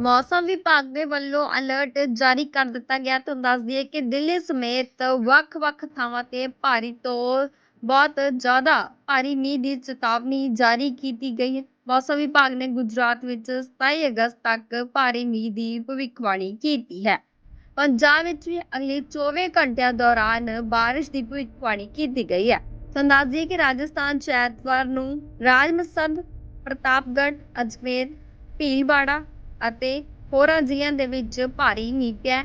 ਮੌਸਮ ਵਿਭਾਗ ਦੇ ਵੱਲੋਂ ਅਲਰਟ ਜਾਰੀ ਕਰ ਦਿੱਤਾ ਗਿਆ ਤੁਹਾਨੂੰ ਦੱਸ ਦਈਏ ਕਿ ਦਿੱਲੀ ਸਮੇਤ ਵੱਖ-ਵੱਖ ਥਾਵਾਂ ਤੇ ਭਾਰੀ ਤੋਂ ਬਹੁਤ ਜ਼ਿਆਦਾ ਭਾਰੀ ਮੀਂਹ ਦੀ ਚੇਤਾਵਨੀ ਜਾਰੀ ਕੀਤੀ ਗਈ ਹੈ। ਮੌਸਮ ਵਿਭਾਗ ਨੇ ਗੁਜਰਾਤ ਵਿੱਚ 27 ਅਗਸਤ ਤੱਕ ਭਾਰੀ ਮੀਂਹ ਦੀ ਭਵਿੱਖਬਾਣੀ ਕੀਤੀ ਹੈ। ਪੰਜਾਬ ਵਿੱਚ ਵੀ ਅਗਲੇ 24 ਘੰਟਿਆਂ ਦੌਰਾਨ ਬਾਰਿਸ਼ ਦੀ ਭਵਿੱਖਬਾਣੀ ਕੀਤੀ ਗਈ ਹੈ। ਤੁਹਾਨੂੰ ਦੱਸ ਦਈਏ ਕਿ ਰਾਜਸਥਾਨ 'ਚ ਐਤਵਾਰ ਨੂੰ ਰਾਜਮਸੰਦ, ਪ੍ਰਤਾਪਗੜ੍ਹ, ਅਜਮੇਰ, ਭੀਲਵਾੜਾ ਅਤੇ ਹੋਰਾਂ ਜ਼ਿਲ੍ਹਿਆਂ ਦੇ ਵਿੱਚ ਭਾਰੀ ਮੀਂਹ ਪਿਆ।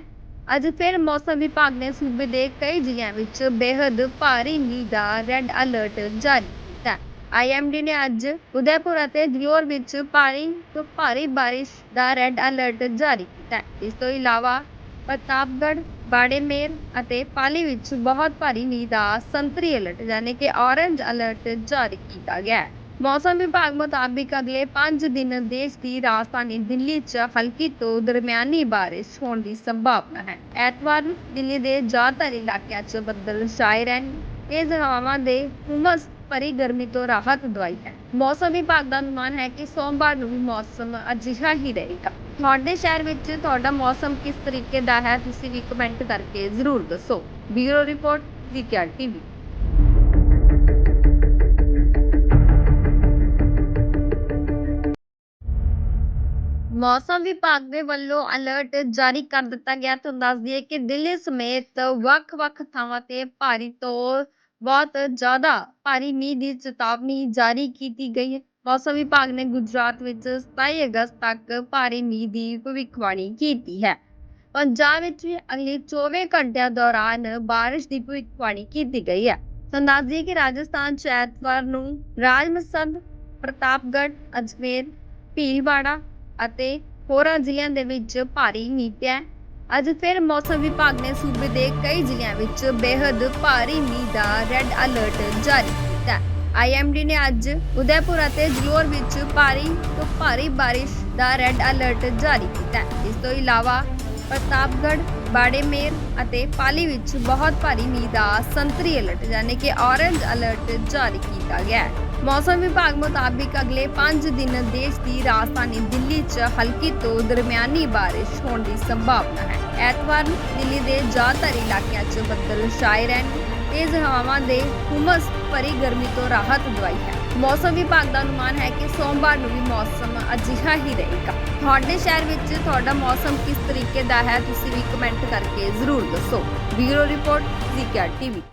ਅੱਜ ਫਿਰ ਮੌਸਮ ਵਿਭਾਗ ਨੇ ਸੂਬੇ ਦੇ ਕਈ ਜ਼ਿਲ੍ਹਿਆਂ ਵਿੱਚ ਬੇਹੱਦ ਭਾਰੀ ਮੀਂਹ ਦਾ ਰੈੱਡ ਅਲਰਟ ਜਾਰੀ ਕੀਤਾ। ਹੈ। ਆਈਐਮਡੀ ਨੇ ਅੱਜ ਉਦੈਪੁਰ ਅਤੇ ਦਿਓਰ ਵਿੱਚ ਭਾਰੀ ਤੋਂ ਭਾਰੀ ਬਾਰਿਸ਼ ਦਾ ਰੈੱਡ ਅਲਰਟ ਜਾਰੀ ਕੀਤਾ। ਇਸ ਤੋਂ ਇਲਾਵਾ ਪ੍ਰਤਾਪਗੜ੍ਹ, ਬਾੜੇਮੇਰ ਅਤੇ ਪਾਲੀ ਵਿੱਚ ਬਹੁਤ ਭਾਰੀ ਮੀਂਹ ਦਾ ਸੰਤਰੀ ਅਲਰਟ, ਯਾਨੀ ਕਿ ਔਰੇਂਜ ਅਲਰਟ ਜਾਰੀ ਕੀਤਾ ਗਿਆ। ਮੌਸਮ ਵਿਭਾਗ ਮੁਤਾਬਿਕ ਅਗਲੇ ਪੰਜ ਦਿਨ ਦੇਸ਼ ਦੀ ਰਾਜਧਾਨੀ ਦਿੱਲੀ 'ਚ ਹਲਕੀ ਤੋਂ ਦਰਮਿਆਨੀ ਬਾਰਿਸ਼ ਹੋਣ ਦੀ ਸੰਭਾਵਨਾ ਹੈ। ਐਤਵਾਰ ਨੂੰ ਦਿੱਲੀ ਦੇ ਜ਼ਿਆਦਾਤਰ ਇਲਾਕਿਆਂ 'ਚ ਬੱਦਲ ਛਾਏ ਰਹਿਣਗੇ ਤੇਜ਼ ਹਵਾਵਾਂ ਦੇ ਹੁਮਸ ਭਰੀ ਗਰਮੀ ਤੋਂ ਰਾਹਤ ਦਵਾਈ ਹੈ। ਮੌਸਮ ਵਿਭਾਗ ਦਾ ਅਨੁਮਾਨ ਹੈ ਕਿ ਸੋਮਵਾਰ ਨੂੰ ਵੀ ਮੌਸਮ ਅਜਿਹਾ ਹੀ ਰਹੇਗਾ। ਤੁਹਾਡੇ ਸ਼ਹਿਰ ਵਿੱਚ ਤੁਹਾਡਾ ਮੌਸਮ ਕਿਸ ਤਰੀਕੇ ਦਾ ਹੈ, ਤੁਸੀਂ ਵੀ ਕਮੈਂਟ ਕਰਕੇ ਜ਼ਰੂਰ ਦੱਸੋ। Bureau report VKR TV. ਮੌਸਮ ਵਿਭਾਗ ਦੇ ਵੱਲੋਂ ਅਲਰਟ ਜਾਰੀ ਕਰ ਦਿੱਤਾ ਗਿਆ ਤੁਹਾਨੂੰ ਦੱਸ ਦਈਏ ਕਿ ਦਿੱਲੀ ਸਮੇਤ ਵੱਖ-ਵੱਖ ਥਾਵਾਂ ਤੇ ਭਾਰੀ ਤੋਂ ਬਹੁਤ ਜ਼ਿਆਦਾ ਭਾਰੀ ਮੀਂਹ ਦੀ ਚੇਤਾਵਨੀ ਜਾਰੀ ਕੀਤੀ ਗਈ ਹੈ। ਮੌਸਮ ਵਿਭਾਗ ਨੇ ਗੁਜਰਾਤ ਵਿੱਚ 27 ਅਗਸਤ ਤੱਕ ਭਾਰੀ ਮੀਂਹ ਦੀ ਭਵਿੱਖਬਾਣੀ ਕੀਤੀ ਹੈ। ਪੰਜਾਬ ਵਿੱਚ ਵੀ ਅਗਲੇ 24 ਘੰਟਿਆਂ ਦੌਰਾਨ ਬਾਰਿਸ਼ ਦੀ ਭਵਿੱਖਬਾਣੀ ਕੀਤੀ ਗਈ ਹੈ। ਤੁਹਾਨੂੰ ਦੱਸ ਦਈਏ ਕਿ ਰਾਜਸਥਾਨ 'ਚ ਐਤਵਾਰ ਨੂੰ ਰਾਜਮਸੰਦ, ਪ੍ਰਤਾਪਗੜ੍ਹ, ਅਜਮੇਰ, ਭੀਲਵਾੜਾ ਅਤੇ ਹੋਰਾਂ ਜ਼ਿਲ੍ਹਿਆਂ ਦੇ ਵਿੱਚ ਭਾਰੀ ਮੀਂਹ ਪਿਆ ਹੈ। ਅੱਜ ਫਿਰ ਮੌਸਮ ਵਿਭਾਗ ਨੇ ਸੂਬੇ ਦੇ ਕਈ ਜ਼ਿਲ੍ਹਿਆਂ ਵਿੱਚ ਬੇहद ਭਾਰੀ ਮੀਂਹ ਦਾ ਰੈੱਡ ਅਲਰਟ ਜਾਰੀ ਕੀਤਾ ਹੈ। ਆਈਐਮਡੀ ਨੇ ਅੱਜ ਉਦੈਪੁਰ ਅਤੇ ਦਿਓਰ ਵਿੱਚ ਭਾਰੀ ਤੋਂ ਭਾਰੀ ਬਾਰਿਸ਼ ਦਾ ਰੈੱਡ ਅਲਰਟ ਜਾਰੀ ਕੀਤਾ ਇਸ ਤੋਂ ਇਲਾਵਾ ਪ੍ਰਤਾਪਗੜ੍ਹ, ਬਾੜੇਮੇਰ ਅਤੇ ਪਾਲੀ ਵਿੱਚ ਬਹੁਤ ਭਾਰੀ ਮੀਂਹ ਦਾ ਸੰਤਰੀ ਅਲਰਟ ਯਾਨੀ ਕਿ ਔਰੇਂਜ ਅਲਰਟ ਜਾਰੀ ਕੀਤਾ ਗਿਆ ਹੈ। ਮੌਸਮ ਵਿਭਾਗ ਮੁਤਾਬਿਕ ਅਗਲੇ 5 ਦਿਨ ਦੇਸ਼ ਦੀ ਰਾਜਧਾਨੀ ਦਿੱਲੀ 'ਚ ਹਲਕੀ ਤੋਂ ਦਰਮਿਆਨੀ ਬਾਰਿਸ਼ ਹੋਣ ਦੀ ਸੰਭਾਵਨਾ ਹੈ। ਐਤਵਾਰ ਨੂੰ ਦਿੱਲੀ ਦੇ ਜ਼ਿਆਦਾਤਰ ਇਲਾਕਿਆਂ 'ਚ ਬੱਦਲ ਛਾਏ ਰਹਿਣਗੇ। ਤੇਜ਼ ਹਵਾਵਾਂ ਦੇ ਹੁਮਸ, ਭਰੀ ਗਰਮੀ ਤੋਂ ਰਾਹਤ ਦਵਾਈ ਹੈ। ਮੌਸਮ ਵਿਭਾਗ ਦਾ ਅਨੁਮਾਨ ਹੈ ਕਿ ਸੋਮਵਾਰ ਨੂੰ ਵੀ ਮੌਸਮ ਅਜਿਹਾ ਹੀ ਰਹੇਗਾ। ਤੁਹਾਡੇ ਸ਼ਹਿਰ ਵਿੱਚ ਤੁਹਾਡਾ ਮੌਸਮ ਕਿਸ ਤਰੀਕੇ ਦਾ ਹੈ, ਤੁਸੀਂ ਵੀ ਕਮੈਂਟ ਕਰਕੇ ਜ਼ਰੂਰ ਦੱਸੋ। Bureau report ਜ਼ੀਕੇਆਰ TV